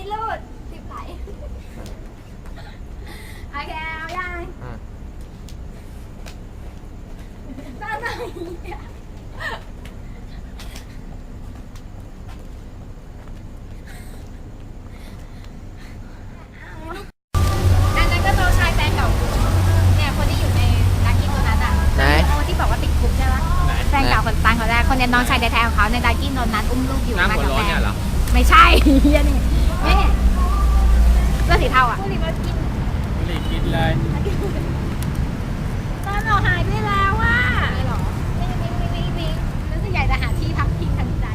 ไม่รูดสิบไหลโอเคเอายังอะตาไหนเนี่ยอันนั้นก็น้องชายแฟนเก่ากูเนี่ยคนที่อยู่ในลักกี้ตัวนั้นอะไหน คนที่บอกว่าติดคุกใช่ปะแฟนเก่าคนตังคนแรกคนเนี้ยน้องชายแท้ๆของเขาในลักกี้ตัวนั้นอุ้มลูกอยู่นั่งมาหัวกับโล้แฟนเนี่ยนเหรอ ไม่ใช่เฮียนี่ นี่เสื้อสีเทาอะบุหรี่กินเลย ตอนเราหายไปแล้วอะไม่หรอไม่ไม่ไม่ไม่ไม่รู้สึกอยากจะหาที่พักพิงทันใจ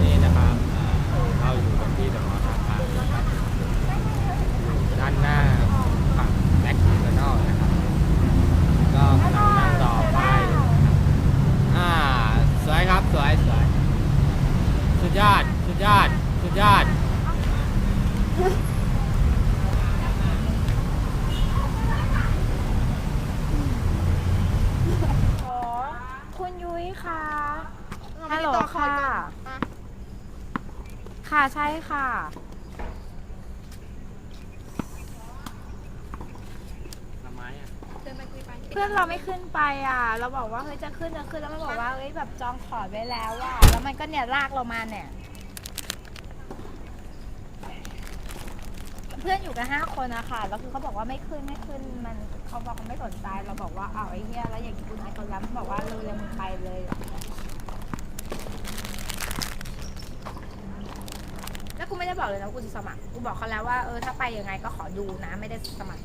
นี่นะครับอ่าเราอยู่กันที่เดอะมอลล์ท่าพระนะครับด้านหน้าฝั่งแบ็คเทอร์นอลนะครับ ก็กำลังนั่งรอป้ายอยู่นะครับอ่า สวยครับ สวย สวย สุดยอด สุดยอด สุดยอด อ๋อคุณยุ้ยค่ะ ฮัลโหลค่ะ ค่ะใช่ค่ะ ทำไมอะ เดินไปคุยไป เราไม่ขึ้นไปอะ เราบอกว่าเฮ้ยจะขึ้นจะขึ้นแล้วมันบอกว่าเฮ้ยแบบจองขอดไว้แล้วอะแล้วมันก็เนี่ยลากเรามาเนี่ย เพื่อนอยู่กันห้าคนอะค่ะแล้วคือเขาบอกว่าไม่ขึ้นไม่ขึ้นมันเขาบอกเขาไม่สนใจเราบอกว่าเอาไอ้เหี้ยแล้วอย่างคุณไอ้คนรับบอกว่าเลยเลยมึงไปเลยแล้วกูไม่ได้บอกเลยนะกูจะสมัครกูบอกเขาแล้วว่าเออถ้าไปยังไงก็ขอดูนะ ไม่ได้สมัคร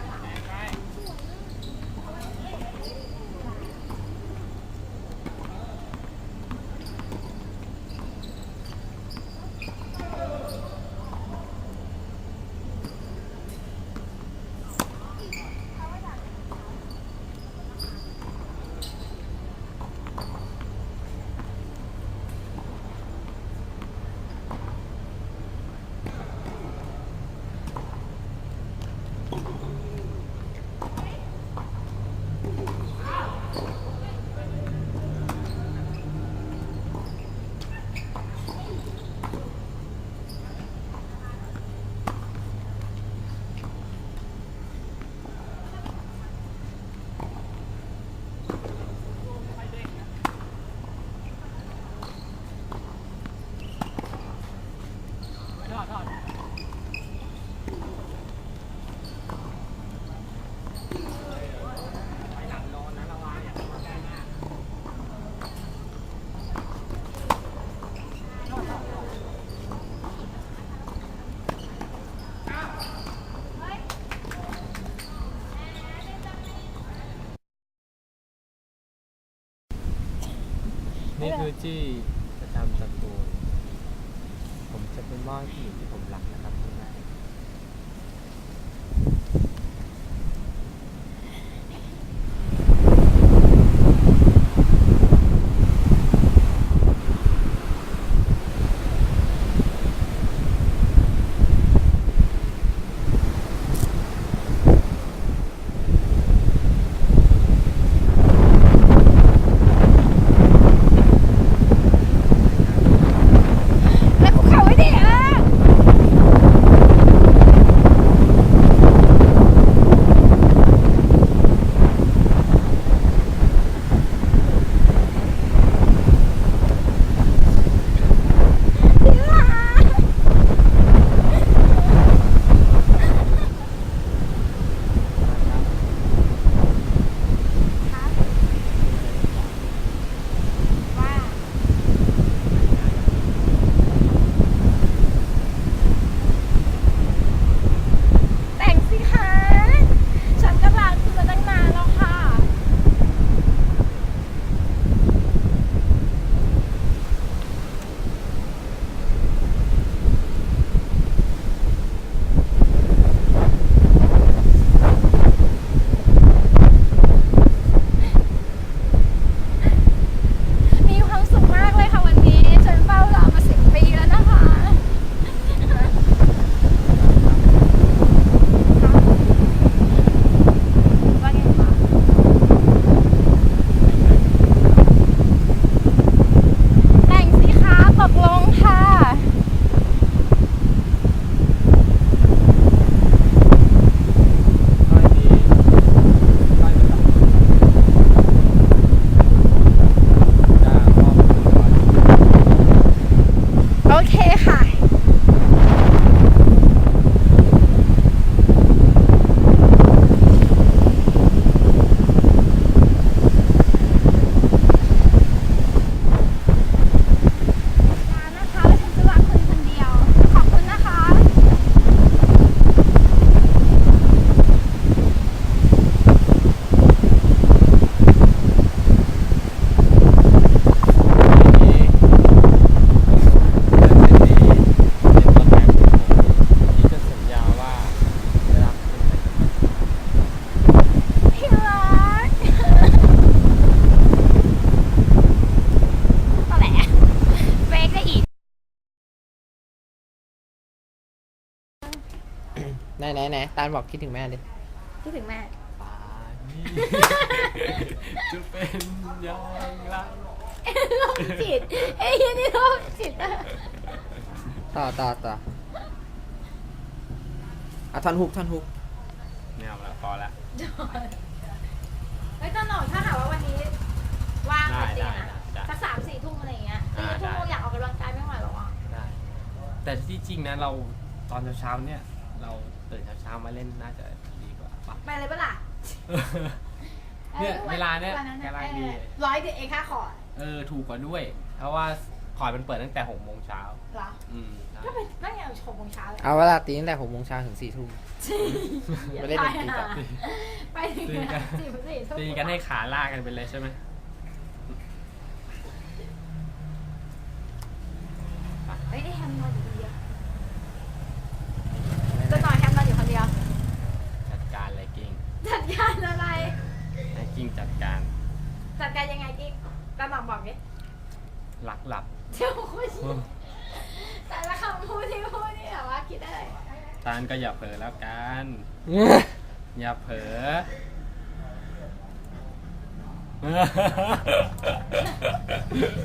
นี่คื อที่ประจำตระกูลผมจะเป็นม่อผู้หญิงที่ผมรักนะครับ ไหนไหนไหนตาลบอกคิดถึงแม่ดิคิดถึงแม่ ป่านนี้จะเป็นอย่างไรโรคจิตไอ้เหี้ยนี่โรคจิตอะต่อต่อต่ออะท่อนฮุกท่อนฮุกไม่เอาละพอละเฮ้ยตอนหนอนถ้าหากว่าวันนี้ว่างได้จริงๆได้นะได้สักสามสี่ทุ่มอะไรอย่างเงี้ยอ่าสี่ทุ่มได้ อยากออกกำลังกายไม่ไหวหรอกอะได้แต่ที่จริงนะเราตอนเช้าๆเนี่ย เราตื่นเช้าๆมาเล่นน่าจะดีกว่าปะ ไปเลยปะล่ะเนี่ยออเวลาเนี่ยวันั้นกำลังดีเออร้อยเดียวเองค่าขอดเออถูกกว่าด้วย เพราะว่าคอยมันเปิดตั้งแต่หกโมงเช้าเหรอ อืมใช่ก็ไปนั่งอย่างหกโมงเช้าเลยเอาเวลาตีตั้งแต่หกโมงเช้าถึงสี่ทุ่ม ไม่ได้ดนตรีก่อนไปถึงตีกันสี่สี่ทุ่มตีกันให้ขาลากกันไปเลยใช่ไหมเฮ้ยไอ้แฮมนอนอยู่คนเดียวจะนอนแฮมนอนอยู่คนเดียว จัดการเลยกิ้ง จัดการอะไร ให้กิ้ง จัดการจัดการยังไงกิ๊กกระหน่ำบอกดิหลักหลับเที่ยวโคตรชิบแต่ละคำพูดที่พูดนี่แบบว่าคิดอะไรตานก็อย่าเผลอแล้วกัน อย่าเผลอ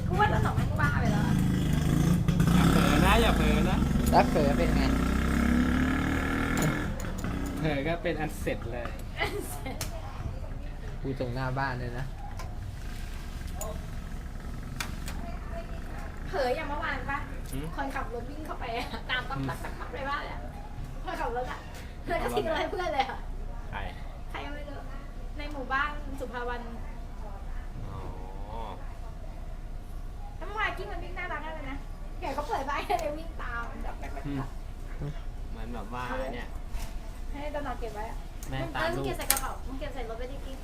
กูว่าจะสองแม่งบ้าไปแล้วอะอย่าเผลอนะ อย่าเผลอนะแล้วเผลอเป็นไง เผลอก็เป็นอันเสร็จเลย กูตรงหน้าบ้านเลยนะ เผยอย่างเมื่อวานปะหืม คนขับรถวิ่งเข้าไปอะตามตับตับตับตับเลยว่าเลยอะคนขับรถอะเพื่อนก็ทิ้งอะไรให้เพื่อนเลยอะใครใครก็ไม่รู้ในหมู่บ้านสุภาวันอ๋อแล้วเมื่อวานกิ้งมันวิ่งน่ารักมากเลยนะแกเขาเปิดบ้านให้เลยวิ่งตามแบบแบบอืมเหมือนแบบว่าเนี่ยให้ตอนนอนเก็บไว้อะ แม่มึงตาเออมึลูงกเก็บใส่กระเป๋ามึงเก็บใส่รถไปดิกิ้ง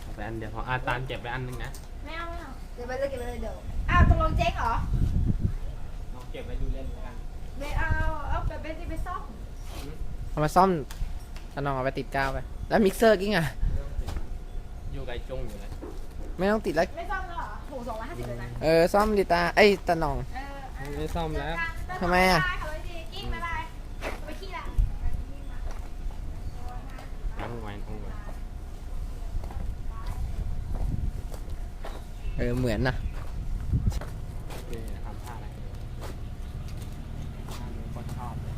เอาไปอันเดียวพออาตานเก็บไปอันหนึงนะไม่เอาไม่เอาเดี๋ยวไปเลยเก็บไปเลยเดี๋ยวอ้าวตกลงเจ๊งเหรอ ลองเก็บไว้ดูเล่นแล้วกันไม่เอา เอาแบบไปไปซ่อมเอามาซ่อมตะนองเอาไปติดกาวไป แล้วมิกเซอร์กิ้งอะ อยู่ไกลจงอยู่เลยไม่ต้องติดแล้ว ไม่ซ่อมแล้วเหรอโหสองร้อยห้าสิบเลยนะเออซ่อมดิตา เอ้ยตะนองเออเออไม่ซ่อมแล้ว ทำไมอะบ๊ายบายขับรถดีกิ้งบ๊ายบายไปขี้ละ ทั้งวันทั้งวัน เออ เหมือนนะทำท่าอะไรท่านี้ก็ชอบเลย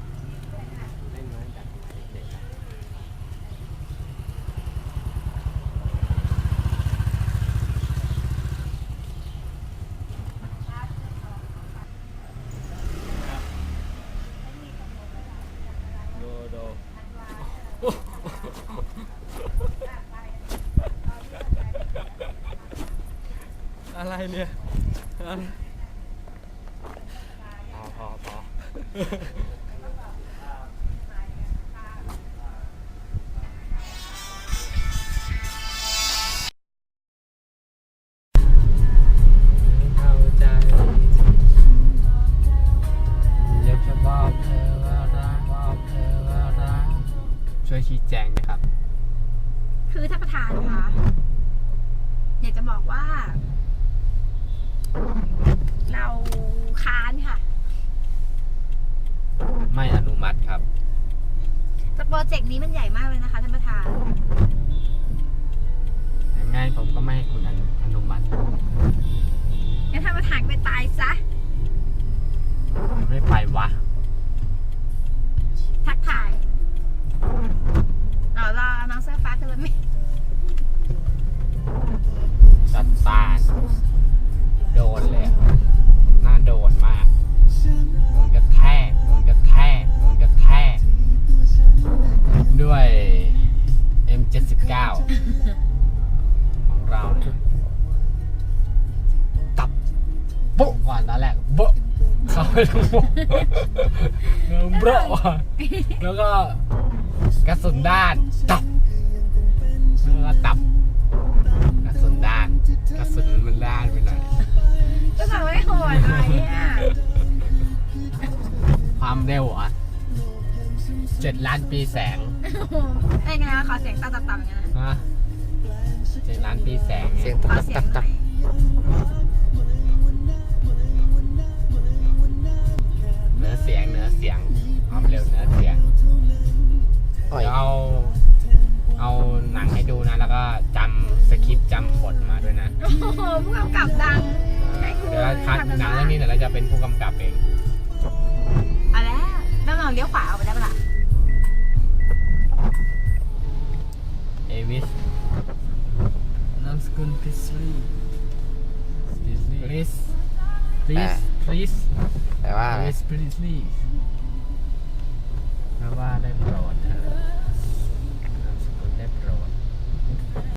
เล่นมาตั้งแต่เด็กๆอะโดโด อะไรเนี่ยอะไรพอพอพอเข้าใจอยากจะบอกเธอว่ารักบอกเธอว่ารักช่วยชี้แจงนะครับ คือท่านประธานคะอยากจะบอกว่า เราค้านค่ะไม่อนุมัติครับ แต่โปรเจกต์นี้มันใหญ่มากเลยนะคะท่านประธาน ยังไงผมก็ไม่ให้คุณอนุอนุมัติ งั้นท่านประธานไปตายซะ ไม่ไปวะ ทักทายอ๋อรอน้องเสื้อฟ้าขึ้นรถเมล์จัดตาน ทั้งหมดเนื้อโบ๊ะก่อนแล้วก็กระสุนด้านตับแล้วก็ตับกระสุนด้านกระสุนมันด้านไปหน่อยก็สั่งไม่โหดอะไรเนี่ยความเร็วเหรอะเจ็ดล้านปีแสงไอ้ไงวะขอเสียงต่ำๆอย่างนั้นนะฮะเจ็ดล้านปีแสงเสียงขตัอบเสียตังบหตัน่บ เหนือเสียงเหนือเสียงความเร็วเนื้อเสียงอ่อยเดี๋ยวเอา เอาหนังให้ดูนะ แล้วก็จำสคริปต์จำบทมาด้วยนะโอ้โหผู้กำกับดังให้ครูเดี๋ยวเราคัดทำกันหนังบ้างเรื่องนี้เดี๋ยวเราจะเป็นผู้กำกับเอง เอาแล้วต้องลองเลี้ยวขวาออกไปได้ปะล่ะเอวิสนามสกุลพิสลีพิสลี please please please แต่ว่าเอสพิสลีแว่าได้โปรดเธอ